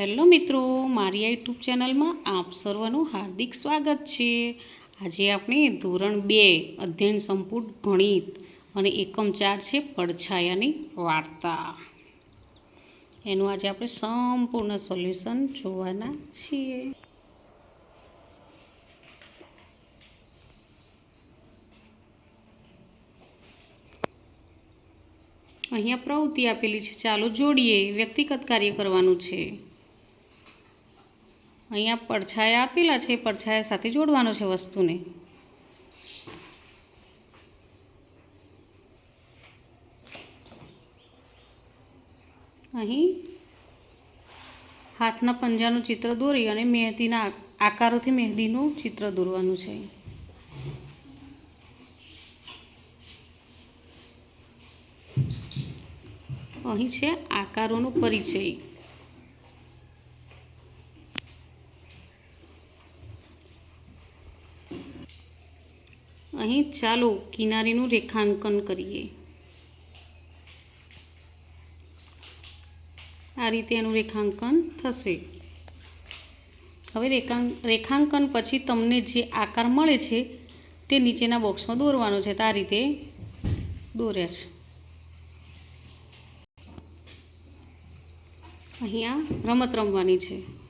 Hello મિત્રો, મારી આ યુટ્યુબ ચેનલમાં આપ સર્વનું હાર્દિક સ્વાગત છે. આજે આપણે ધોરણ બે, અધ્યયન સંપૂર્ણ ગણિત અને એકમ ચાર છે પડછાયાની વાર્તા. એનું આજે આપણે સંપૂર્ણ સોલ્યુશન જોવાના છીએ. અહીંયા પ્રવૃત્તિ આપેલી છે. ચાલો જોડીએ, વ્યક્તિગત કાર્ય કરવાનું છે. અહીંયા પડછાયા આપેલા છે પડછાયા સાથે જોડવાનો છે વસ્તુને. અહીં હાથના પંજાનું ચિત્ર દોરી અને મહેંદીના આકારોથી મહેંદીનું ચિત્ર દોરવાનું છે. અહીં છે આકારોનો પરિચય. અહીં ચાલો કિનારીનું રેખાંકન કરીએ. આ રીતે એનું રેખાંકન થશે. હવે રેખાં, રેખાંકન પછી તમને જે આકાર મળે છે તે નીચેના બોક્સમાં દોરવાનો છે. તો આ રીતે દોર્યા છે. અહીંયા રમત રમવાની છે.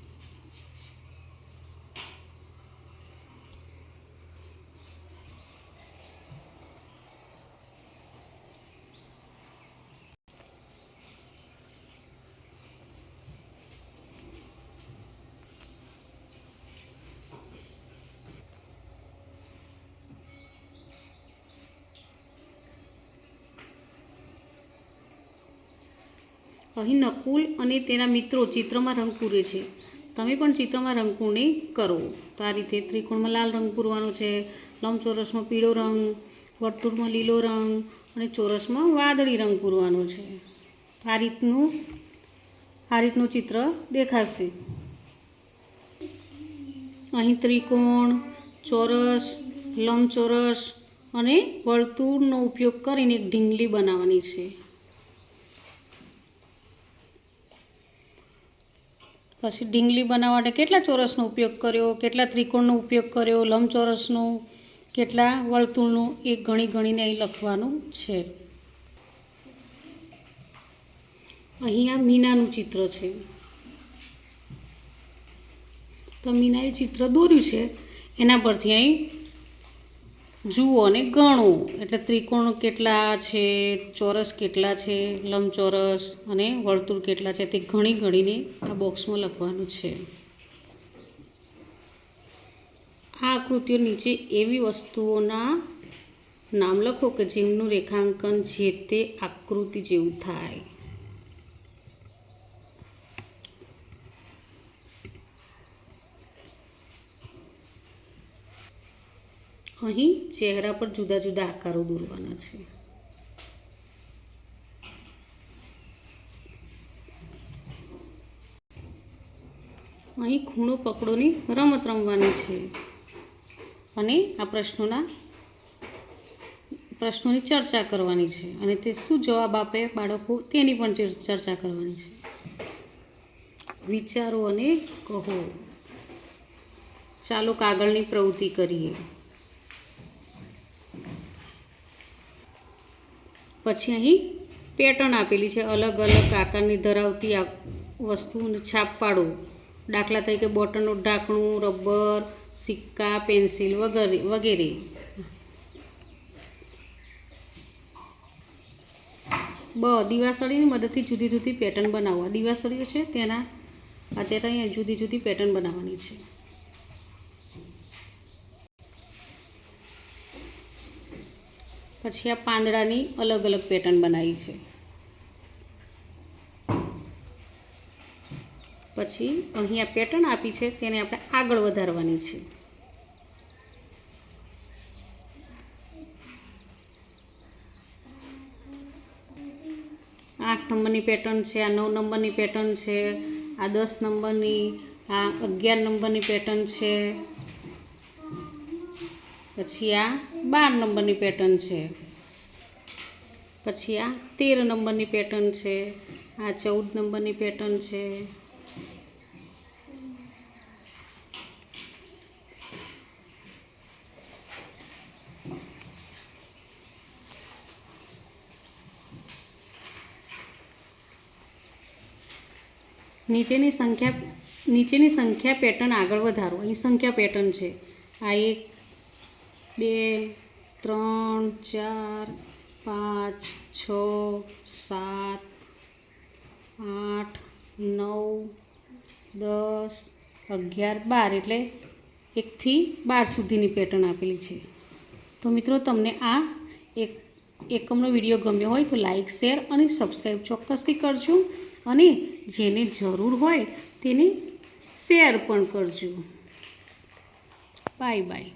અહીં નકુલ અને તેના મિત્રો ચિત્રમાં રંગ પૂરે છે. તમે પણ ચિત્રમાં રંગ પૂર્ણી કરો. તો આ રીતે ત્રિકોણમાં લાલ રંગ પૂરવાનો છે. લંબચોરસમાં પીળો રંગ, વર્તુળમાં લીલો રંગ અને ચોરસમાં વાદળી રંગ પૂરવાનો છે. આ રીતનું આ રીતનું ચિત્ર દેખાશે. અહીં ત્રિકોણ, ચોરસ, લંબચોરસ અને વર્તુળનો ઉપયોગ કરીને એક ઢીંગલી બનાવવાની છે. પછી ઢીંગલી બનાવવા માટે કેટલા ચોરસનો ઉપયોગ કર્યો, કેટલા ત્રિકોણનો ઉપયોગ કર્યો, લંબચોરસનો, કેટલા વર્તુળનો, એ ગણી ગણીને અહીં લખવાનું છે. અહીંયા મીનાનું ચિત્ર છે. તો મીનાએ ચિત્ર દોર્યું છે, એના પરથી અહીં જુઓ અને ગણો. એટલે ત્રિકોણ કેટલા છે, ચોરસ કેટલા છે, લંબચોરસ અને વર્તુળ કેટલા છે તે ઘણી ગણીને આ બોક્સમાં લખવાનું છે. આ આકૃતિઓ નીચે એવી વસ્તુઓના નામ લખો કે જેમનું રેખાંકન જે તે આકૃતિ જેવું થાય. અહીં ચહેરા પર જુદા જુદા આકારો દોરવાના છે. અહીં ખૂણો પકડોની રમત રમવાની છે. અને આ પ્રશ્નોના પ્રશ્નોની ચર્ચા કરવાની છે અને તે શું જવાબ આપે બાળકો તેની પણ ચર- ચર્ચા કરવાની છે. વિચારો અને કહો. ચાલો કાગળની પ્રવૃત્તિ કરીએ. પછી અહીં પેટર્ન આપેલી છે. અલગ અલગ આકારની ધરાવતી આ વસ્તુઓને છાપ પાડો દાખલા તરીકે બોટલનું ઢાંકણું, રબર, સિક્કા, પેન્સિલ વગેરે વગેરે. બ, દિવાસળીની મદદથી જુદી જુદી પેટર્ન બનાવવા. દિવાસળીઓ છે તેના, અત્યારે અહીંયા જુદી જુદી પેટર્ન બનાવવાની છે. પછી આ પાંદડાની અલગ અલગ પેટર્ન બનાવી છે. પછી અહીંયા પેટર્ન આપી છે, તેને આપણે આગળ વધારવાની છે. આઠ નંબરની પેટર્ન છે, આ નવ નંબરની પેટર્ન છે, આ દસ નંબરની, આ અગિયાર નંબરની પેટર્ન છે. પછી આ બાર નંબરની પેટર્ન છે. પછી આ તેર નંબરની પેટર્ન છે, આ ચૌદ નંબરની પેટર્ન છે. નીચેની સંખ્યા નીચેની સંખ્યા પેટર્ન આગળ વધારો. અહીં સંખ્યા પેટર્ન છે. આ એક બે, ત્રણ, ચાર, પાંચ, છ, સાત, આઠ, નવ, દસ, અગિયાર, બાર એટલે એકથી બાર સુધીની પેટર્ન આપેલી છે. તો મિત્રો તમને આ એક એકમનો વીડિયો ગમ્યો હોય તો લાઈક, શેર અને સબસ્ક્રાઈબ ચોક્કસથી કરજો અને જેને જરૂર હોય તેને શેર પણ કરજો. Bye bye.